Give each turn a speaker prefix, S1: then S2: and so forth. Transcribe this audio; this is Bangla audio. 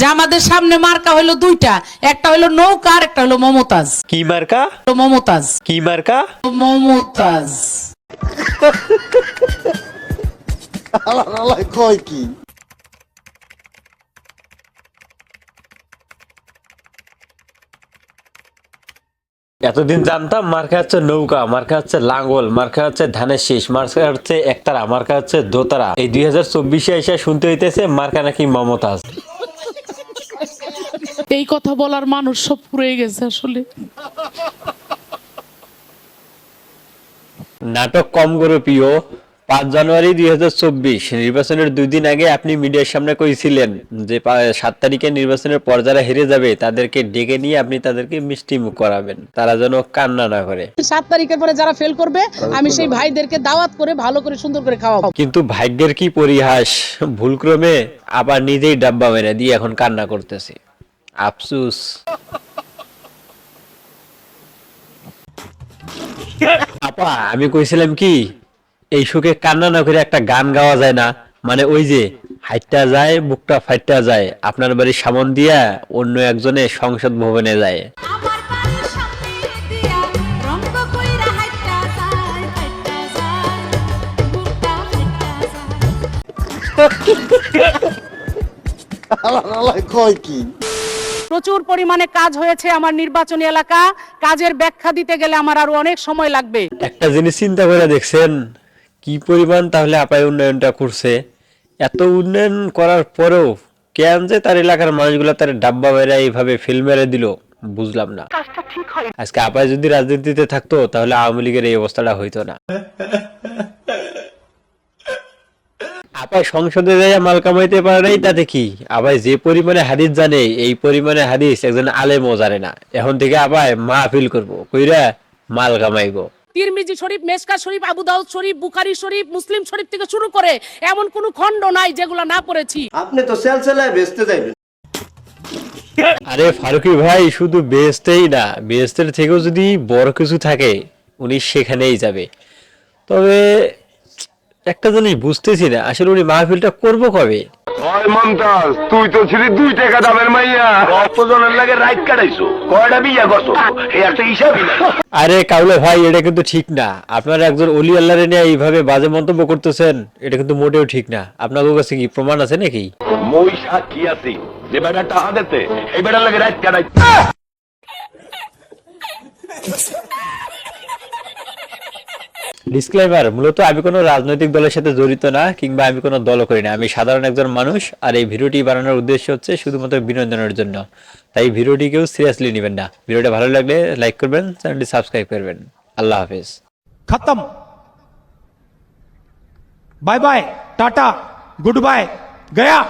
S1: যে আমাদের সামনে মার্কা হলো দুইটা একটা হইল নৌকা আর একটা হইল মমতাজ।
S2: কি মার্কা?
S1: হলো মমতাজ।
S2: কি মার্কা?
S1: মমতাজ।
S3: কয় কি?
S2: এতদিন জানতাম মার্কা হচ্ছে নৌকা মার্কা হচ্ছে লাঙ্গল মার্কা হচ্ছে ধানের শীষ মার্কা হচ্ছে একতারা মার্কা হচ্ছে দোতারা। এই দুই হাজার চব্বিশে এসে শুনতে হইতেছে মার্কা নাকি মমতাজ।
S4: এই কথা বলার মানুষ সব পুড়ে গেছে আসলে।
S2: নাটক কম করো প্রিয়। পাঁচ জানুয়ারি দুই হাজার চব্বিশ নির্বাচনের দুই দিন আগে আপনি মিডিয়ার সামনে কইছিলেন যে সাত তারিখে নির্বাচনের পর যারা হেরে যাবে তাদেরকে ডেকে নিয়ে আপনি তাদেরকে মিষ্টি মুখ করাবেন। তারা যেন কান্না না করে।
S5: সাত তারিখের পরে যারা ফেল করবে আমি সেই ভাইদেরকে দাওয়াত করে ভালো করে সুন্দর করে খাওয়াবো।
S2: কিন্তু ভাগ্যের কি পরিহাস? ভুলক্রমে আবার নিজেই ডাব্বা মেরে দিয়ে এখন কান্না করতেছে। আফসুস। আপা আমি কইছিলাম কি এই সুখে কান্না না করে একটা গান গাওয়া যায় না। মানে ওই যে হাইটটা যায় বুকটা ফাইটটা যায়। আপনার বাড়ির সামন দিয়া অন্য একজনে সংসদ ভবনে যায়।
S3: কয় কি?
S5: প্রচুর পরিমাণে কাজ হয়েছে আমার নির্বাচনী এলাকা। কাজের ব্যাখ্যা দিতে গেলে আমার আরও অনেক সময় লাগবে।
S2: একটা জিনিস চিন্তা করে দেখছেন কি পরিমাণ তাহলে আপায় উন্নয়নটা করছে? এত উন্নয়ন করার পরেও কেন যে তার এলাকার মানুষগুলো তার ডাব্বা মেরে এইভাবে ফিল মেরে দিল বুঝলাম না। আজকে আপায় যদি রাজনীতিতে থাকতো তাহলে আওয়ামী লীগের এই অবস্থাটা হইতো না। আপায় সংসদে যাই মাল কামাইতে পারে নাই তাতে কি আবার যে পরিমাণে হাদিস জানে এই পরিমাণে হাদিস একজন আলেমও জানে না। এখন থেকে আবার মা ফিল করব কইরা মাল কামাইবো।
S5: তিরমিজি শরীফ মেসকা শরীফ আবু দাউদ শরীফ বুখারি শরীফ মুসলিম শরীফ থেকে শুরু করে এমন কোনো খণ্ড নাই যেগুলো না পড়েছি।
S6: আপনি তো সেল সেলায় বেচতে যাইবেন।
S2: আরে ফারুকি ভাই শুধু বেহেস্তেই না বেহেস্তের থেকেও যদি বড় কিছু থাকে উনি সেখানেই যাবে। তবে একটা জিনিস বুঝতেছি না আসলে উনি মাহফিলটা করব কবে?
S7: ওই মমতাজ তুই তো ছিলি দুই টাকা দামের মাইয়া। কতজনের লাগে রাইট কাটাইছো কয়টা বিয়া করছ? এই একটা হিসাবই
S2: আরে কাউলে ভাই এটা কিন্তু ঠিক না। আপনারা একজন অলি আল্লাহরে নিয়ে এইভাবে বাজে মন্তব্য করতেছেন এটা কিন্তু মোটেও ঠিক না। আপনার কাছে কি প্রমাণ আছে নাকি?
S7: মই সাক্ষী আছি। যে বেটা টাকা দিতে এই বেটার লাগে রাইট কাটাই
S2: ডিসক্লেমার মূলত আমি কোনো রাজনৈতিক দলের সাথে জড়িত না, কিংবা আমি কোনো দল করি না। আমি সাধারণ একজন মানুষ, আর এই ভিডিওটি বানানোর উদ্দেশ্য হচ্ছে শুধুমাত্র বিনোদনের জন্য। তাই ভিডিওটি কেউ সিরিয়াসলি নেবেন না। ভিডিওটা ভালো লাগলে লাইক করবেন, চ্যানেলটি সাবস্ক্রাইব করবেন। আল্লাহ হাফেজ।
S8: খতম। Bye bye, tata, good bye, Gaya.